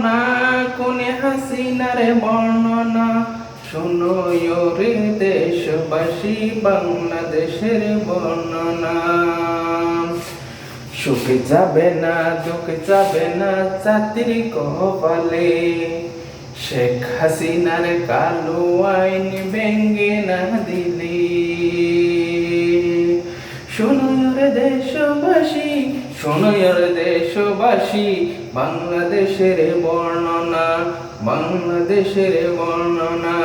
বর্ণনা, কোনে হাসিনার বর্ণনা। শোনো রে দেশবাসী, বাংলাদেশের বর্ণনা। সুখে যাবে না, দুঃখে যাবে না চাকরি কপালে। শেখ হাসিনার কালো আইন ভেঙ্গে না দিলে। দেশবাসী শোনো রে দেশবাসী, বাংলাদেশের বর্ণনা বাংলাদেশের বর্ণনা।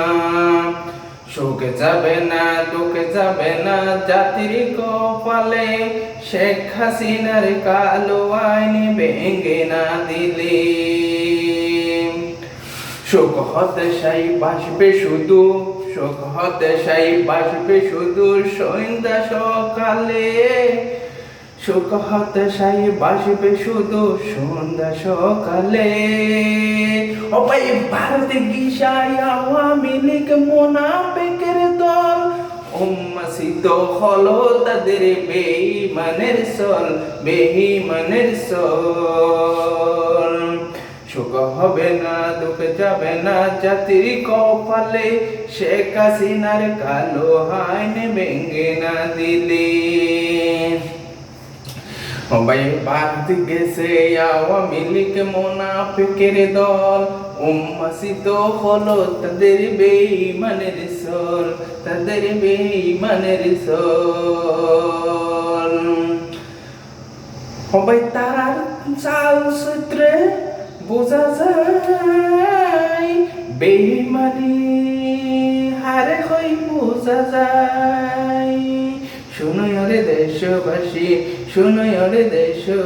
সুখে যাবে না, দুঃখে যাবে না জাতির কপালে। শেখ হাসিনার কালো আইন ভেঙ্গে না দিলে। শোক হতে সাই বাসবে শুধু শোক হতে সাই বাসবে শুধু সন্ধ্যা সকালে। শোক হতে সাই বাসবে শুধু সন্ধ্যা সকালে। ভাই ভারত গিসাই আওয়ামী লীগ মোনাফেকের দল। উম্মাসিত হলো তাদের বেঈমানের সল বেঈমানের সল। সুখ হবে না, দুঃখ যাবে না জাতির কপালে। শেখ হাসিনার কালো হাইন ভেঙ্গে না দিলে। ভারত গেছে আওয়ামী লীগ মোনাফিকের দল। উম্মাসিত হলো তাদের বেঈমানের সল তাদের বেঈমানের সল সবাই তারার চাল সূত্রে বোঝা যায় বেইমানি হারে হই বোঝা যায়। দেশবাসী শুনো রে দেশবাসী।